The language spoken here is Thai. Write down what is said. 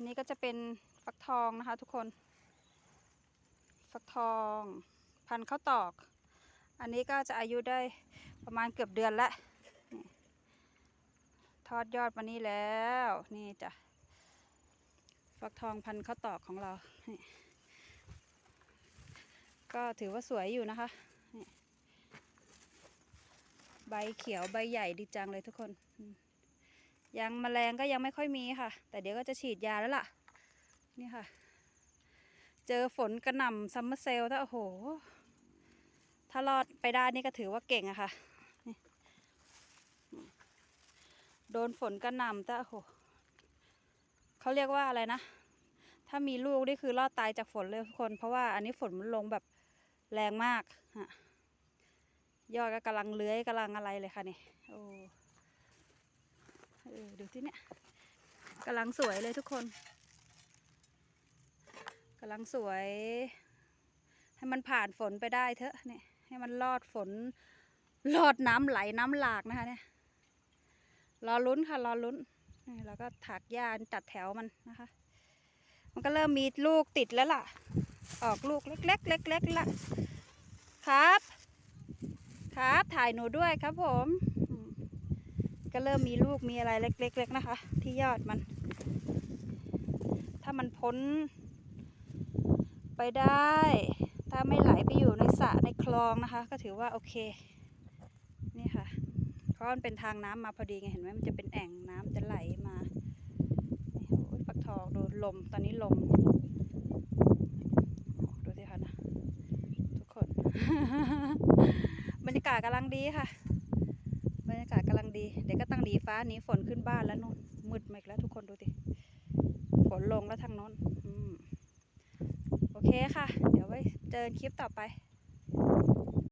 อันนี้ก็จะเป็นฟักทองนะคะทุกคน ฟักทอง พันข้าวตอก อันนี้ก็จะอายุได้ประมาณเกือบเดือนละทอดยอดมานี่แล้วนี่จ้ะฟักทองพันข้าวตอกของเราก็ถือว่าสวยอยู่นะคะ ใบเขียวใบใหญ่ดีจังเลยทุกคน ยังแมลงก็ยังไม่ค่อยมีค่ะ แต่เดี๋ยวก็จะฉีดยาแล้วล่ะ นี่ค่ะ เจอฝนกระหน่ำซัมเมอร์เซลถ้าโอ้โห ถ้ารอดไปได้นี่ก็ถือว่าเก่งอะค่ะ โดนฝนกระหน่ำแต่โอ้โหเขาเรียกว่าอะไรนะ ถ้ามีลูกนี่คือรอดตายจากฝนเลยทุกคน เพราะว่าอันนี้ฝนมันลงแบบแรงมากฮะยอดก็กำลังเลื้อยกำลังอะไรเลยค่ะนี่ โอ้ เออดูที่เนี่ยกำลังสวยเลยทุกคนกำลังสวย ให้มันผ่านฝนไปได้เถอะเนี่ยให้มันรอดฝนรอดน้ำไหลน้ำหลากนะคะเนี่ยรอลุ้นค่ะรอลุ้นแล้วก็ถากหญ้าจัดแถวมันนะคะ มันก็เริ่มมีลูกติดแล้วล่ะ ออกลูกเล็กๆเล็กๆละครับ ครับถ่ายหนูด้วยครับผม ก็เริ่มมีลูกมีอะไรเล็กๆนะคะ ที่ยอดมัน ถ้ามันพ้น ไปได้ ถ้าไม่ไหลไปอยู่ในสระในคลองนะคะ ก็ถือว่าโอเค นี่ค่ะ เพราะมันเป็นทางน้ำมาพอดีไงเห็นไหมมันจะเป็นแอ่งน้ำจะไหลมาโอ้ยฟักทองดูลมตอนนี้ลมดูสิคะนะทุกคน บรรยากาศกำลังดีค่ะ บรรยากาศกำลัง ดีเดี๋ยวก็ตั้งดีฟ้าหนี้ฝนขึ้นบ้านแล้วนู่นมืดมาอีกแล้วทุกคนดูดิฝนลงแล้วทางโน้นโอเคค่ะ เดี๋ยวไว้เจอคลิปต่อไป